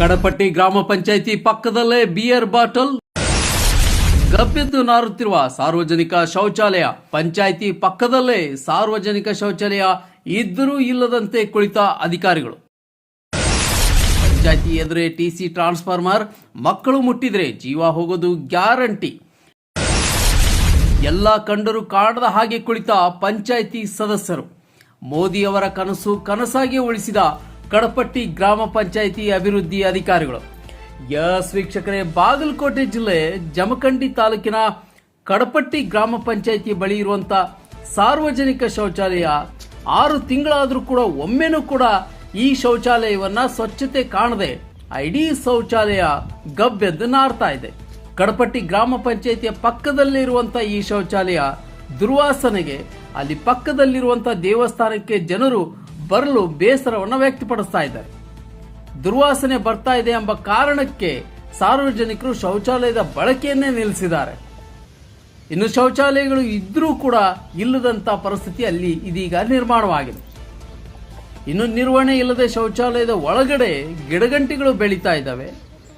ಕಡಪಟ್ಟಿ ಗ್ರಾಮ ಪಂಚಾಯಿತಿ ಪಕ್ಕದಲ್ಲೇ beer bottle ಗಬ್ಬೆದ್ದು ನಾರುತ್ತಿರುವ ಸಾರ್ವಜನಿಕ ಶೌಚಾಲಯ. ಪಂಚಾಯಿತಿ ಪಕ್ಕದಲ್ಲೇ ಸಾರ್ವಜನಿಕ ಶೌಚಾಲಯ ಇದ್ದರೂ ಇಲ್ಲದಂತೆ ಕುಳಿತ ಅಧಿಕಾರಿಗಳು. ಪಂಚಾಯಿತಿ ಎದುರೇ ಟಿಸಿ ಟ್ರಾನ್ಸ್ಫಾರ್ಮರ್, ಮಕ್ಕಳು ಮುಟ್ಟಿದ್ರೆ ಜೀವ ಹೋಗೋದು ಗ್ಯಾರಂಟಿ. ಎಲ್ಲ ಕಂಡರೂ ಕಾಣದ ಹಾಗೆ ಕುಳಿತ ಪಂಚಾಯಿತಿ ಸದಸ್ಯರು. ಮೋದಿಯವರ ಕನಸು ಕನಸಾಗಿ ಉಳಿಸಿದ ಕಡಪಟ್ಟಿ ಗ್ರಾಮ ಪಂಚಾಯಿತಿ ಅಭಿವೃದ್ಧಿ ಅಧಿಕಾರಿಗಳು. ಎಸ್ ವೀಕ್ಷಕರೇ, ಬಾಗಲಕೋಟೆ ಜಿಲ್ಲೆ ಜಮಖಂಡಿ ತಾಲೂಕಿನ ಕಡಪಟ್ಟಿ ಗ್ರಾಮ ಪಂಚಾಯಿತಿ ಬಳಿ ಇರುವಂತ ಸಾರ್ವಜನಿಕ ಶೌಚಾಲಯ, ಆರು ತಿಂಗಳಾದರೂ ಕೂಡ ಒಮ್ಮೆನೂ ಕೂಡ ಈ ಶೌಚಾಲಯವನ್ನ ಸ್ವಚ್ಛತೆ ಕಾಣದೆ ಇಡೀ ಶೌಚಾಲಯ ಗಬ್ಬೆದ್ದು ನಾರ್ತಾ ಇದೆ. ಕಡಪಟ್ಟಿ ಗ್ರಾಮ ಪಂಚಾಯಿತಿಯ ಪಕ್ಕದಲ್ಲೇ ಇರುವಂತ ಈ ಶೌಚಾಲಯ ದುರ್ವಾಸನೆಗೆ, ಅಲ್ಲಿ ಪಕ್ಕದಲ್ಲಿರುವಂತ ದೇವಸ್ಥಾನಕ್ಕೆ ಜನರು ಬರಲು ಬೇಸರವನ್ನು ವ್ಯಕ್ತಪಡಿಸ್ತಾ ಇದ್ದಾರೆ. ದುರ್ವಾಸನೆ ಬರ್ತಾ ಇದೆ ಎಂಬ ಕಾರಣಕ್ಕೆ ಸಾರ್ವಜನಿಕರು ಶೌಚಾಲಯದ ಬಳಕೆಯನ್ನೇ ನಿಲ್ಲಿಸಿದ್ದಾರೆ. ಇನ್ನು ಶೌಚಾಲಯಗಳು ಇದ್ರೂ ಕೂಡ ಇಲ್ಲದಂತ ಪರಿಸ್ಥಿತಿ ಅಲ್ಲಿ ಇದೀಗ ನಿರ್ಮಾಣವಾಗಿದೆ. ಇನ್ನು ನಿರ್ವಹಣೆ ಇಲ್ಲದೆ ಶೌಚಾಲಯದ ಒಳಗಡೆ ಗಿಡಗಂಟಿಗಳು ಬೆಳೀತಾ ಇದ್ದಾವೆ.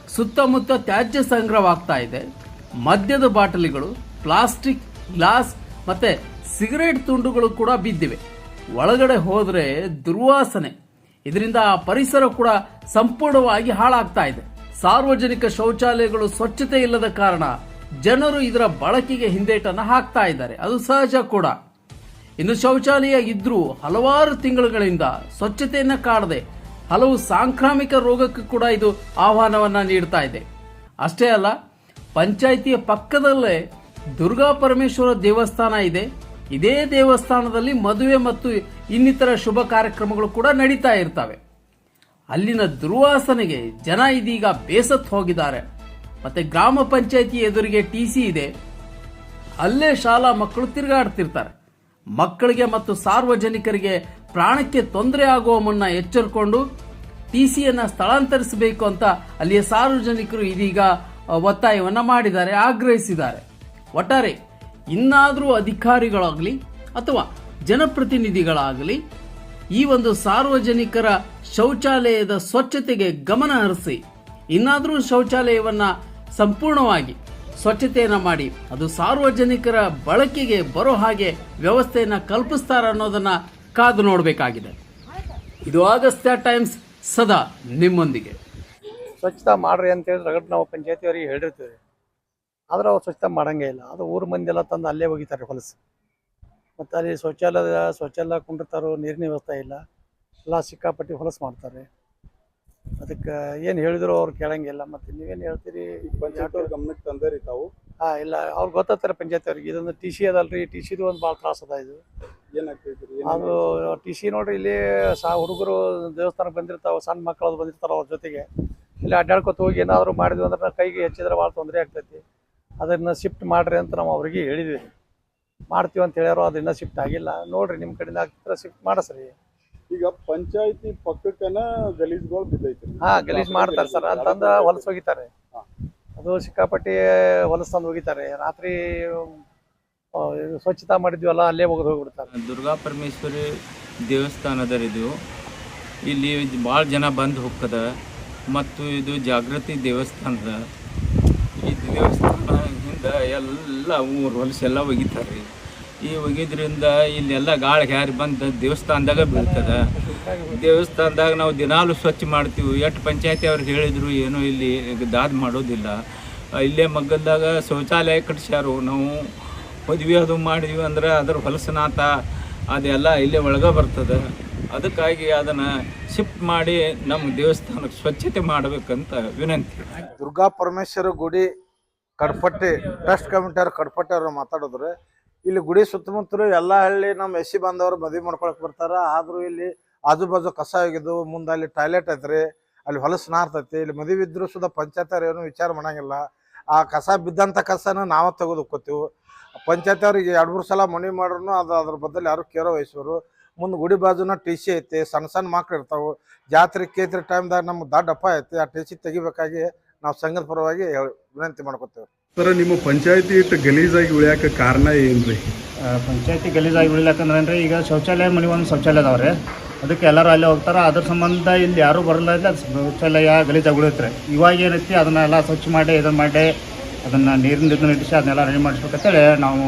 ಸುತ್ತಮುತ್ತ ತ್ಯಾಜ್ಯ ಸಂಗ್ರಹವಾಗ್ತಾ ಇದೆ. ಮದ್ಯದ ಬಾಟಲಿಗಳು, ಪ್ಲಾಸ್ಟಿಕ್, ಗ್ಲಾಸ್ ಮತ್ತೆ ಸಿಗರೇಟ್ ತುಂಡುಗಳು ಕೂಡ ಬಿದ್ದಿವೆ. ಒಳಗಡೆ ಹೋದ್ರೆ ದುರ್ವಾಸನೆ. ಇದರಿಂದ ಆ ಪರಿಸರ ಕೂಡ ಸಂಪೂರ್ಣವಾಗಿ ಹಾಳಾಗ್ತಾ ಇದೆ. ಸಾರ್ವಜನಿಕ ಶೌಚಾಲಯಗಳು ಸ್ವಚ್ಛತೆ ಇಲ್ಲದ ಕಾರಣ ಜನರು ಇದರ ಬಳಕೆಗೆ ಹಿಂದೇಟನ್ನು ಹಾಕ್ತಾ ಇದ್ದಾರೆ. ಅದು ಸಹಜ ಕೂಡ. ಇನ್ನು ಶೌಚಾಲಯ ಇದ್ರೂ ಹಲವಾರು ತಿಂಗಳುಗಳಿಂದ ಸ್ವಚ್ಛತೆಯನ್ನು ಕಾಡದೆ ಹಲವು ಸಾಂಕ್ರಾಮಿಕ ರೋಗಕ್ಕೆ ಕೂಡ ಇದು ಆಹ್ವಾನವನ್ನ ನೀಡ್ತಾ ಇದೆ. ಅಷ್ಟೇ ಅಲ್ಲ, ಪಂಚಾಯಿತಿಯ ಪಕ್ಕದಲ್ಲೇ ದುರ್ಗಾ ಪರಮೇಶ್ವರ ದೇವಸ್ಥಾನ ಇದೆ. ಇದೇ ದೇವಸ್ಥಾನದಲ್ಲಿ ಮದುವೆ ಮತ್ತು ಇನ್ನಿತರ ಶುಭ ಕಾರ್ಯಕ್ರಮಗಳು ಕೂಡ ನಡೀತಾ ಇರ್ತವೆ. ಅಲ್ಲಿನ ದುರ್ವಾಸನೆಗೆ ಜನ ಇದೀಗ ಬೇಸತ್ತು ಹೋಗಿದ್ದಾರೆ. ಮತ್ತೆ ಗ್ರಾಮ ಪಂಚಾಯಿತಿ ಎದುರಿಗೆ ಟಿ ಸಿ ಇದೆ. ಅಲ್ಲೇ ಶಾಲಾ ಮಕ್ಕಳು ತಿರುಗಾಡ್ತಿರ್ತಾರೆ. ಮಕ್ಕಳಿಗೆ ಮತ್ತು ಸಾರ್ವಜನಿಕರಿಗೆ ಪ್ರಾಣಕ್ಕೆ ತೊಂದರೆ ಆಗುವ ಮುನ್ನ ಎಚ್ಚರಿಕೊಂಡು ಟಿ ಸಿಯನ್ನು ಸ್ಥಳಾಂತರಿಸಬೇಕು ಅಂತ ಅಲ್ಲಿಯ ಸಾರ್ವಜನಿಕರು ಇದೀಗ ಒತ್ತಾಯವನ್ನು ಮಾಡಿದ್ದಾರೆ, ಆಗ್ರಹಿಸಿದ್ದಾರೆ. ಒಟ್ಟಾರೆ ಇನ್ನಾದರೂ ಅಧಿಕಾರಿಗಳಾಗಲಿ ಅಥವಾ ಜನಪ್ರತಿನಿಧಿಗಳಾಗಲಿ ಈ ಒಂದು ಸಾರ್ವಜನಿಕರ ಶೌಚಾಲಯದ ಸ್ವಚ್ಛತೆಗೆ ಗಮನ ಹರಿಸಿ, ಇನ್ನಾದರೂ ಶೌಚಾಲಯವನ್ನು ಸಂಪೂರ್ಣವಾಗಿ ಸ್ವಚ್ಛತೆಯನ್ನು ಮಾಡಿ, ಅದು ಸಾರ್ವಜನಿಕರ ಬಳಕೆಗೆ ಬರೋ ಹಾಗೆ ವ್ಯವಸ್ಥೆಯನ್ನು ಕಲ್ಪಿಸ್ತಾರ ಅನ್ನೋದನ್ನು ಕಾದು ನೋಡಬೇಕಾಗಿದೆ. ಇದು ಆಗಸ್ತ್ಯ ಟೈಮ್ಸ್ ಸದಾ ನಿಮ್ಮೊಂದಿಗೆ. ಸ್ವಚ್ಛತಾ ಮಾಡ್ರಿ ಅಂತೇಳಿ ರಗಡ್ ನಾವು ಪಂಚಾಯತಿ ಅವರಿಗೆ ಹೇಳಿರ್ತೀವಿ. ಆದ್ರೆ ಅವ್ರು ಸ್ವಚ್ಛತೆ ಮಾಡಂಗೇ ಇಲ್ಲ. ಅದು ಊರ ಮಂದಿ ಎಲ್ಲ ತಂದು ಅಲ್ಲೇ ಒಗಿತಾರೆ ಹೊಲಸು. ಮತ್ತು ಅಲ್ಲಿ ಶೌಚಾಲಯ ಶೌಚಾಲಯ ಕುಂಡಿರ್ತಾರೋ ನೀರಿನ ವ್ಯವಸ್ಥೆ ಇಲ್ಲ. ಎಲ್ಲ ಸಿಕ್ಕಾಪಟ್ಟಿ ಹೊಲಸು ಮಾಡ್ತಾರೆ. ಅದಕ್ಕೆ ಏನು ಹೇಳಿದ್ರು ಅವ್ರು ಕೇಳಂಗಿಲ್ಲ. ಮತ್ತು ನೀವೇನು ಹೇಳ್ತೀರಿ? ಪಂಚಾಯತ್ ಅವ್ರ ಗಮನಕ್ಕೆ ತಂದೇರಿ ತಾವು? ಹಾಂ ಇಲ್ಲ. ಅವ್ರು ಗೊತ್ತಾಗ್ತಾರೆ ಪಂಚಾಯತ್ ಅವ್ರಿಗೆ. ಇದೊಂದು ಟಿ ಸಿ ಅದಲ್ರಿ. ಟಿ ಸಿದು ಒಂದು ಭಾಳ ತ್ರಾಸ ಅದ ಇದು. ಏನಾಗ್ತೈತಿ ಅದು ಟಿ ಸಿ ನೋಡ್ರಿ ಇಲ್ಲಿ ಸಾ ಹುಡುಗರು ದೇವಸ್ಥಾನಕ್ಕೆ ಬಂದಿರ್ತಾವೆ ಸಣ್ಣ ಮಕ್ಕಳು ಬಂದಿರ್ತಾರ ಅವ್ರ ಜೊತೆಗೆ. ಇಲ್ಲಿ ಅಡ್ಡಾಡ್ಕೊತ ಹೋಗಿ ಏನಾದರೂ ಮಾಡಿದ್ವಿ ಅಂದ್ರೆ ಕೈಗೆ ಹೆಚ್ಚಿದ್ರೆ ಭಾಳ ತೊಂದರೆ ಆಗ್ತೈತಿ. ಅದನ್ನ ಶಿಫ್ಟ್ ಮಾಡ್ರಿ ಅಂತ ನಾವು ಅವ್ರಿಗೆ ಹೇಳಿದ್ವಿ. ಮಾಡ್ತೀವಿ ಅಂತ ಹೇಳ್ಯಾರೋ ಅದನ್ನ ಶಿಫ್ಟ್ ಆಗಿಲ್ಲ. ನೋಡ್ರಿ ನಿಮ್ಮ ಕಡೆಯಿಂದ ಆಗ್ತಿದ್ರೆ ಶಿಫ್ಟ್ ಮಾಡಿಸ್ರಿ. ಈಗ ಪಂಚಾಯತಿ ಪಕ್ಕಕ್ಕನ ಗಲೀಜ್ಗಳು ಬಿದ್ದೈತೆ ಹಾ ಗಲೀಜ್ ಮಾಡ್ತಾರೆ ಸರ್. ಅಂತಂದ ಹೊಲಸು ಹೋಗಿತಾರೆ. ಅದು ಸಿಕ್ಕಾಪಟ್ಟಿ ಹೊಲಸು ತಂದು ಹೋಗಿತಾರೆ ರಾತ್ರಿ ಇದು ಸ್ವಚ್ಛತಾ ಮಾಡಿದ್ವಲ್ಲ ಅಲ್ಲೇ ಹೋಗಿ ಹೋಗ್ಬಿಡ್ತಾರೆ. ದುರ್ಗಾ ಪರಮೇಶ್ವರಿ ದೇವಸ್ಥಾನದರಿದು ಇಲ್ಲಿ ಭಾಳ ಜನ ಬಂದು ಹೋಗ್ತದೆ. ಮತ್ತು ಇದು ಜಾಗೃತಿ ದೇವಸ್ಥಾನದ. ಈ ದೇವಸ್ಥಾನ ಹಿಂದ ಎಲ್ಲ ಊರು ಹೊಲಸೆಲ್ಲ ಒಗಿತಾರೆ. ಈ ಒಗಿದ್ರಿಂದ ಇಲ್ಲೆಲ್ಲ ಗಾಳಿ ಹ್ಯಾರಿ ಬಂದು ದೇವಸ್ಥಾನದಾಗ ಬೀಳ್ತದೆ. ದೇವಸ್ಥಾನದಾಗ ನಾವು ದಿನಾಲು ಸ್ವಚ್ಛ ಮಾಡ್ತೀವಿ. ಎಷ್ಟು ಪಂಚಾಯತಿ ಅವ್ರಿಗೆ ಹೇಳಿದ್ರು, ಏನೂ ಇಲ್ಲಿ ದಾದ್ ಮಾಡೋದಿಲ್ಲ. ಇಲ್ಲೇ ಮಗ್ಗಲ್ದಾಗ ಶೌಚಾಲಯ ಕಟ್ಸ್ಯಾರು. ನಾವು ಮದುವೆ ಅದು ಮಾಡಿದ್ವಿ ಅಂದ್ರೆ ಅದ್ರ ಹೊಲಸನಾತ ಅದೆಲ್ಲ ಇಲ್ಲೇ ಒಳಗೆ ಬರ್ತದೆ. ಅದಕ್ಕಾಗಿ ಅದನ್ನು ಶಿಫ್ಟ್ ಮಾಡಿ ನಮ್ಮ ದೇವಸ್ಥಾನಕ್ಕೆ ಸ್ವಚ್ಛತೆ ಮಾಡಬೇಕಂತ ವಿನಂತಿ. ದುರ್ಗಾ ಪರಮೇಶ್ವರ ಗುಡಿ ಕಡ್ಪಟ್ಟಿ ಟ್ರಸ್ಟ್ ಕಮಿಟಿಯವ್ರು ಕಡ್ಪಟ್ಟಿ ಅವ್ರು ಮಾತಾಡಿದ್ರು. ಇಲ್ಲಿ ಗುಡಿ ಸುತ್ತಮುತ್ತಲು ಎಲ್ಲ ಹಳ್ಳಿ ನಮ್ಮ ಎಸ್ ಸಿ ಬಾಂಧವರು ಮದುವೆ ಮಾಡ್ಕೊಳಕ್ ಬರ್ತಾರ. ಆದ್ರೂ ಇಲ್ಲಿ ಆಜು ಬಾಜು ಕಸ ಆಗಿದ್ದು, ಮುಂದೆ ಅಲ್ಲಿ ಟಾಯ್ಲೆಟ್ ಐತ್ರಿ, ಅಲ್ಲಿ ಹೊಲಸು ನಾರ್ತೈತಿ ಇಲ್ಲಿ ಮದುವೆ ಇದ್ರು ಸುದ ಪಂಚಾಯತ್ ಏನು ವಿಚಾರ ಮಾಡಂಗಿಲ್ಲ. ಆ ಕಸ ಬಿದ್ದಂಥ ಕಸನ ನಾವ ತೆಗೆದುಕೊತೀವಿ ಪಂಚಾಯತ್ ಅವ್ರಿಗೆ ಎರಡು, ಮೂರು ಸಲ ಮನವಿ ಮಾಡ್ರು ಅದು ಅದ್ರ ಬದಲು ಯಾರು ಕೇರ ವಹಿಸೋರು. ಮುಂದೆ ಗುಡಿ ಬಾಜುನ ಟಿ ಸಿ ಐತಿ, ಸಣ್ಣ ಸಣ್ಣ ಮಕ್ಳು ಇರ್ತಾವೆ. ಜಾತ್ರೆ ಕೇತ್ರಿ ಟೈಮ್ದಾಗ ನಮ್ಗೆ ದೊಡ್ಡ ಅಪ್ಪ ಐತಿ. ಆ ಟಿ ಸಿ ತೆಗಿಬೇಕಾಗಿ ನಾವು ಸಂಘದ ಪರವಾಗಿ ವಿನಂತಿ ಮಾಡ್ಕೊತೇವೆ. ಸರ್ ನಿಮ್ಮ ಪಂಚಾಯತಿ ಇಟ್ಟು ಗಲೀಜಾಗಿ ಉಳಿಯಾಕ ಕಾರಣ ಏನ್ರಿ? ಪಂಚಾಯತಿ ಗಲೀಜಾಗಿ ಉಳಿಲಕ್ಕಂದ್ರೆ ಈಗ ಶೌಚಾಲಯ ಮನೆ ಒಂದು ಶೌಚಾಲಯ ಅದಾವ್ರಿ. ಅದಕ್ಕೆ ಎಲ್ಲರೂ ಅಲ್ಲೇ ಹೋಗ್ತಾರೆ. ಅದ್ರ ಸಂಬಂಧ ಇಲ್ಲಿ ಯಾರೂ ಬರಲ್ಲ ಇಲ್ಲ. ಶೌಚಾಲಯ ಗಲೀಜಾಗಿ ಉಳಿಯುತ್ತೆ. ಇವಾಗ ಏನೈತಿ? ಅದನ್ನೆಲ್ಲ ಸ್ವಚ್ಛ ಮಾಡಿ ಇದನ್ನ ಮಾಡಿ ಅದನ್ನ ನೀರಿನ ಇದನ್ನ ಇಟ್ಟಿಸಿ ಅದನ್ನೆಲ್ಲ ರೆಡಿ ಮಾಡಿಸ್ಬೇಕಂತೇಳಿ ನಾವು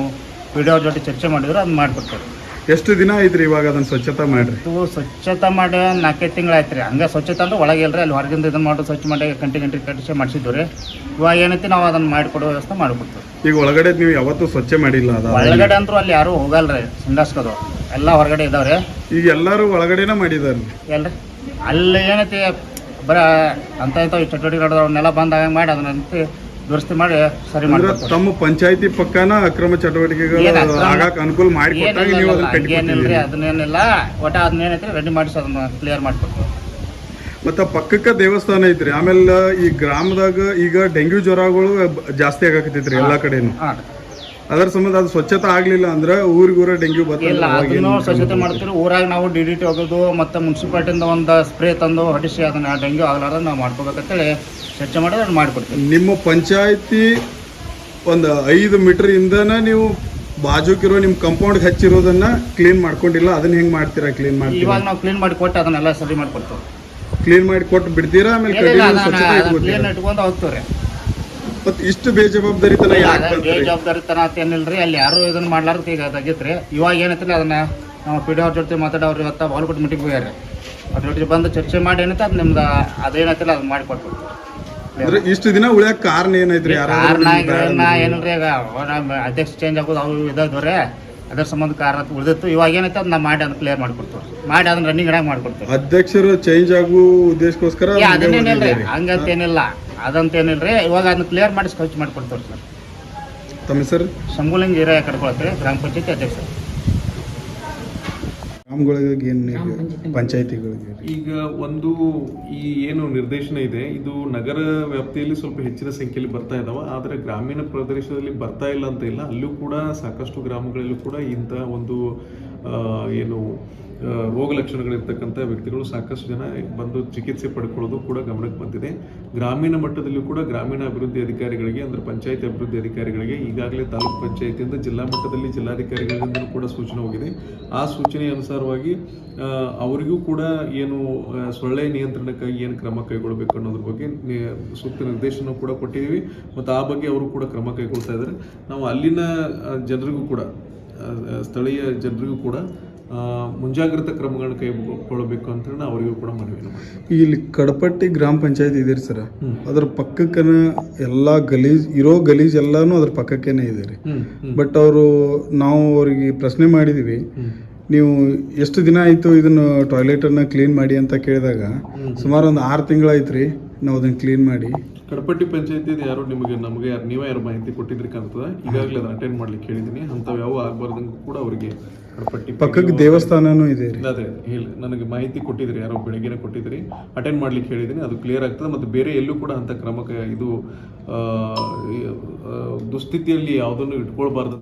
ವಿಡಿಯೋ ಜೊತೆ ಚರ್ಚೆ ಮಾಡಿದ್ರೆ ಅದನ್ನ ಮಾಡಿಕೊಡ್ತೇವೆ. ಎಷ್ಟು ದಿನ ಐತ್ರಿ ಇವಾಗ ಅದನ್ನ ಸ್ವಚ್ಛತಾ ಮಾಡ್ರಿ? ಇದು ಸ್ವಚ್ಛತೆ ಮಾಡಿ ನಾಲ್ಕೈದು ತಿಂಗಳು ಆಯ್ತು ರೀ ಹಂಗೆ ಸ್ವಚ್ಛತೆ ಅಂದ್ರೆ ಒಳಗೆ ಇಲ್ರಿ ಅಲ್ಲಿ ಹೊರಗಿಂದ ಇದನ್ನ ಮಾಡಿ ಸ್ವಚ್ಛ ಮಾಡಿ ಗಂಟೆ ಗಂಟೆ ಕಟ್ಟಿಸಿ ಮಾಡಿಸಿದ್ವಿ ರೀ. ಇವಾಗ ಏನೈತಿ ನಾವು ಅದನ್ನ ಮಾಡಿಕೊಡೋ ವ್ಯವಸ್ಥೆ ಮಾಡಿಬಿಡ್ತೀವಿ ಈಗ ಒಳಗಡೆ ನೀವು ಯಾವತ್ತೂ ಸ್ವಚ್ಛ ಮಾಡಿಲ್ಲ ಅದ? ಒಳಗಡೆ ಅಂತೂ ಅಲ್ಲಿ ಯಾರೂ ಹೋಗಲ್ರಿ ಸಂಡಾಸ್ಕೋದು ಎಲ್ಲ ಹೊರಗಡೆ ಇದಾವ್ರಿ. ಈಗ ಎಲ್ಲರೂ ಒಳಗಡೆನೇ ಮಾಡಿದಾರೆ ಎಲ್ರಿ. ಅಲ್ಲಿ ಏನೈತಿ ಬರ ಅಂತ ಇಂಥ ಚಟುವಟಿಕೆ ಅವ್ರನ್ನೆಲ್ಲ ಬಂದಾಗ ಮಾಡಿ ಅದನ್ನಂತೆ ದುರಸ್ತಿ ಮಾಡಿ ಸರಿ ಮಾಡಿ ತಮ್ಮ ಪಂಚಾಯತಿ ಪಕ್ಕನ ಅಕ್ರಮ ಚಟುವಟಿಕೆಗಳು? ಆಗಾಕ ಅನುಕೂಲ ಮಾಡಿಕೊಟ್ಟಾಗ ನೀವು ಅದನ್ನೇನಿಲ್ಲ. ಒಟ್ಟ ಅದನ್ನೇನೈತಿ ರೆಡಿ ಮಾಡಿಸಿ ಅದನ್ನ ಕ್ಲಿಯರ್ ಮಾಡ್ಕೊಡ್ತೀವಿ. ಮತ್ತ ಪಕ್ಕಕ್ಕೆ ದೇವಸ್ಥಾನ ಐತ್ರಿ ಆಮೇಲೆ ಈ ಗ್ರಾಮದಾಗ ಈಗ ಡೆಂಗ್ಯೂ ಜ್ವರಗಳು ಜಾಸ್ತಿ ಆಗಾಕತ್ತೈತ್ರಿ ಎಲ್ಲಾ ಕಡೆನು. ಅದರ ಸಂಬಂಧ ಅದು ಸ್ವಚ್ಛತೆ ಆಗ್ಲಿಲ್ಲ ಅಂದ್ರೆ ಊರಿಗೂರ ಡೆಂಗ್ಯೂ ಬರ್ತಲ್ಲ ಸ್ವಚ್ಛತೆ ಮಾಡ್ತೀವಿ. ಊರಾಗ ನಾವು ಡಿ ಡಿ ಟಿ ಹೋಗೋದು ಮತ್ತು ಮುನ್ಸಿಪಾಲ್ಟಿಯಿಂದ ಒಂದು ಸ್ಪ್ರೇ ತಂದು ಹೊಡಿಸಿ ಅದನ್ನ ಡೆಂಗ್ಯೂ ಆಗ್ಲಾರ ನಾವು ಮಾಡ್ಕೋಬೇಕಂತೇಳಿ ಸ್ವಚ್ಛ ಮಾಡಿ ಅದನ್ನ ಮಾಡಿಕೊಡ್ತೀವಿ ನಿಮ್ಮ ಪಂಚಾಯತಿ ಒಂದು ಐದು ಮೀಟರ್ ಇಂದನ ನೀವು ಬಾಜುಕಿರೋ ನಿಮ್ಮ ಕಂಪೌಂಡ್ ಹಚ್ಚಿರೋದನ್ನ ಕ್ಲೀನ್ ಮಾಡ್ಕೊಂಡಿಲ್ಲ ಅದನ್ನ ಹೆಂಗ್ ಮಾಡ್ತೀರಾ ಕ್ಲೀನ್ ಮಾಡ್ತೀರಾ? ಇವಾಗ ನಾವು ಕ್ಲೀನ್ ಮಾಡಿ ಕೊಟ್ಟು ಅದನ್ನೆಲ್ಲ ಸರಿ ಮಾಡಿಕೊಡ್ತೀವಿ. ಕ್ಲೀನ್ ಮಾಡಿ ಕೊಟ್ಟು ಬಿಡ್ತೀರಾ? ಆಮೇಲೆ continue ಸ್ವಚ್ಛತೆ ಕ್ಲೀನ್ ಇಟ್ಕೊತೀರಾ ಇಟ್ಕೊಂಡು ಹೋಗ್ತೀವಿ ರೀ ಮತ್ ಇಷ್ಟು ಬೇಜವಾಬ್ದಾರಿತನ ಯಾಕೆ ಜವಾಬ್ದಾರಿತನ ಅಂತ ಏನಿಲ್ರಿ ಅಲ್ಲಿ ಯಾರು ಇದನ್ನ ಮಾಡ್ಲಾರ್ದ ಈಗ ಅದಾಗೈತ್ರಿ. ಇವಾಗ ಏನೈತಿಲ್ಲ ಅದನ್ನ ನಾವು ಪಿ ಡಿ ಅವ್ರ ಜೊತೆ ಮಾತಾಡೋರು ಇವತ್ತು ಬಾಲ್ಕೋಟ್ ಮೀಟಿಂಗ್ ಹೋಗ್ಯಾರ ಅದ್ರ ಜೊತೆ ಬಂದು ಚರ್ಚೆ ಮಾಡಿ ಏನೈತೆ ಅದು ನಿಮ್ದು ಅದೇನೈತಿಲ್ಲ ಅದನ್ನ ಮಾಡಿಕೊಡ್ತೀವಿ ಅಂದ್ರೆ ಇಷ್ಟು ದಿನ ಉಳಿಯಕ್ ಕಾರಣ ಏನೈತ್ರಿ ಕಾರಣ ಏನಿಲ್ರಿ ಈಗ ನಮ್ಮ ಅಧ್ಯಕ್ಷ ಚೇಂಜ್ ಆಗೋದು ಅವು ಇದಾದ್ರಿ ಅದ್ರ ಸಂಬಂಧ ಕಾರಣ ಉಳಿದಿತ್ತು. ಇವಾಗ ಏನೈತೆ ಅದನ್ನ ಮಾಡಿ ಅದನ್ನ ಕ್ಲಿಯರ್ ಮಾಡ್ಕೊಡ್ತೀವಿ ಮಾಡಿ ಅದನ್ನ ರನ್ನಿಂಗ್ ಆಗಿ ಮಾಡ್ಕೊಡ್ತೀವಿ ಅಧ್ಯಕ್ಷರು ಚೇಂಜ್ ಆಗೋ ಉದ್ದೇಶಕ್ಕೋಸ್ಕರ ಅದನ್ನೇನಿಲ್ರಿ. ಹಂಗಂತೇನಿಲ್ಲ. ಅದಂತೇನಿಲ್ರಿ? ಇವಾಗ ಅದನ್ನ ಕ್ಲಿಯರ್ ಮಾಡಿ ಖರ್ಚು ಮಾಡ್ಕೊಡ್ತೀವಿ ಸರ್. ತಮ್ಮ ಸರ್ ಶಂಭುಲಿಂಗ್ ಏರಿಯಾ ಕಡ್ಕೊಳ್ತೀವಿ ಗ್ರಾಮ ಪಂಚಾಯತಿ ಅಧ್ಯಕ್ಷರು. ಗ್ರಾಮಗಳಿಗೆ ಏನು ಪಂಚಾಯತಿಗಳಿಗೆ ಈಗ ಒಂದು ಈ ಏನು ನಿರ್ದೇಶನ ಇದೆ ಇದು ನಗರ ವ್ಯಾಪ್ತಿಯಲ್ಲಿ ಸ್ವಲ್ಪ ಹೆಚ್ಚಿನ ಸಂಖ್ಯೆಯಲ್ಲಿ ಬರ್ತಾ ಇದಾವೆ ಆದರೆ ಗ್ರಾಮೀಣ ಪ್ರದೇಶದಲ್ಲಿ ಬರ್ತಾ ಇಲ್ಲ ಅಂತ ಇಲ್ಲ. ಅಲ್ಲೂ ಕೂಡ ಸಾಕಷ್ಟು ಗ್ರಾಮಗಳಲ್ಲೂ ಕೂಡ ಇಂಥ ಒಂದು ಏನು ರೋಗ ಲಕ್ಷಣಗಳಿರ್ತಕ್ಕಂಥ ವ್ಯಕ್ತಿಗಳು ಸಾಕಷ್ಟು ಜನ ಬಂದು ಚಿಕಿತ್ಸೆ ಪಡ್ಕೊಳ್ಳೋದು ಕೂಡ ಗಮನಕ್ಕೆ ಬಂದಿದೆ. ಗ್ರಾಮೀಣ ಮಟ್ಟದಲ್ಲೂ ಕೂಡ ಗ್ರಾಮೀಣ ಅಭಿವೃದ್ಧಿ ಅಧಿಕಾರಿಗಳಿಗೆ ಅಂದರೆ ಪಂಚಾಯತ್ ಅಭಿವೃದ್ಧಿ ಅಧಿಕಾರಿಗಳಿಗೆ ಈಗಾಗಲೇ ತಾಲೂಕು ಪಂಚಾಯತಿಯಿಂದ ಜಿಲ್ಲಾ ಮಟ್ಟದಲ್ಲಿ ಜಿಲ್ಲಾಧಿಕಾರಿಗಳಿಂದ ಕೂಡ ಸೂಚನೆ ಹೋಗಿದೆ. ಆ ಸೂಚನೆ ಅನುಸಾರವಾಗಿ ಅವರಿಗೂ ಕೂಡ ಏನು ಸೊಳ್ಳೆ ನಿಯಂತ್ರಣಕ್ಕಾಗಿ ಏನು ಕ್ರಮ ಕೈಗೊಳ್ಳಬೇಕು ಅನ್ನೋದ್ರ ಬಗ್ಗೆ ಸೂಕ್ತ ನಿರ್ದೇಶನ ಕೂಡ ಕೊಟ್ಟಿದ್ದೀವಿ. ಮತ್ತು ಆ ಬಗ್ಗೆ ಅವರು ಕೂಡ ಕ್ರಮ ಕೈಗೊಳ್ತಾ ಇದ್ದಾರೆ. ನಾವು ಅಲ್ಲಿನ ಜನರಿಗೂ ಕೂಡ ಸ್ಥಳೀಯ ಜನರಿಗೂ ಕೂಡ ಮುಂಜಾಗ್ರತಾ ಕ್ರಮಗಳನ್ನ ಕೈಗೊಳ್ಳಬೇಕು ಅಂತ ನಾವು ಅವರಿಗೂ ಕೂಡ ಮನವಿ ಮಾಡ್ತೀವಿ. ಇಲ್ಲಿ ಕಡಪಟ್ಟಿ ಗ್ರಾಮ ಪಂಚಾಯತ್ ಇದೀರಿ ಸರ್. ಅದ್ರ ಪಕ್ಕಕ್ಕನ ಎಲ್ಲ ಗಲೀಜ್ ಇರೋ ಗಲೀಜ್ ಎಲ್ಲಾನು ಅದ್ರ ಪಕ್ಕಕ್ಕೇನೆ ಇದೆ ರೀ. ಬಟ್ ಅವರು ನಾವು ಅವರಿಗೆ ಪ್ರಶ್ನೆ ಮಾಡಿದೀವಿ. ನೀವು ಎಷ್ಟು ದಿನ ಆಯ್ತು ಇದನ್ನ ಟಾಯ್ಲೆಟ್ ಅನ್ನ ಕ್ಲೀನ್ ಮಾಡಿ ಅಂತ ಕೇಳಿದಾಗ ಸುಮಾರು ಒಂದು ಆರು ತಿಂಗಳಾಯ್ತು ನಾವು ಅದನ್ನ ಕ್ಲೀನ್ ಮಾಡಿ. ಕಡಪಟ್ಟಿ ಪಂಚಾಯತಿ ಯಾರು ನಿಮಗೆ ನಮಗೆ ಯಾರು ನೀವೇ ಯಾರು ಮಾಹಿತಿ ಕೊಟ್ಟಿದ್ರಿ ಕಾಣ್ತದೆ? ಈಗಾಗಲೇ ಅದನ್ನ ಅಟೆಂಡ್ ಮಾಡ್ಲಿಕ್ಕೆ ಹೇಳಿದ್ದೀನಿ ಅಂಥವು ಯಾವ ಆಗಬಾರ್ದಂಗೂ ಕೂಡ ಅವರಿಗೆ ಕಡಪಟ್ಟಿ ಪಕ್ಕಕ್ಕೆ ದೇವಸ್ಥಾನನೂ ಇದೆ ಅದೇ ಹೇಳಿ ನನಗೆ ಮಾಹಿತಿ ಕೊಟ್ಟಿದ್ರಿ ಯಾರೋ ಬೆಳಗ್ಗೆನೆ ಕೊಟ್ಟಿದ್ರಿ. ಅಟೆಂಡ್ ಮಾಡ್ಲಿಕ್ಕೆ ಹೇಳಿದ್ದೀನಿ ಅದು ಕ್ಲಿಯರ್ ಆಗ್ತದೆ. ಮತ್ತು ಬೇರೆ ಎಲ್ಲೂ ಕೂಡ ಅಂತ ಕ್ರಮಕ್ಕೆ ಇದು ದುಸ್ಥಿತಿಯಲ್ಲಿ ಯಾವುದನ್ನು ಇಟ್ಕೊಳ್ಬಾರ್ದು.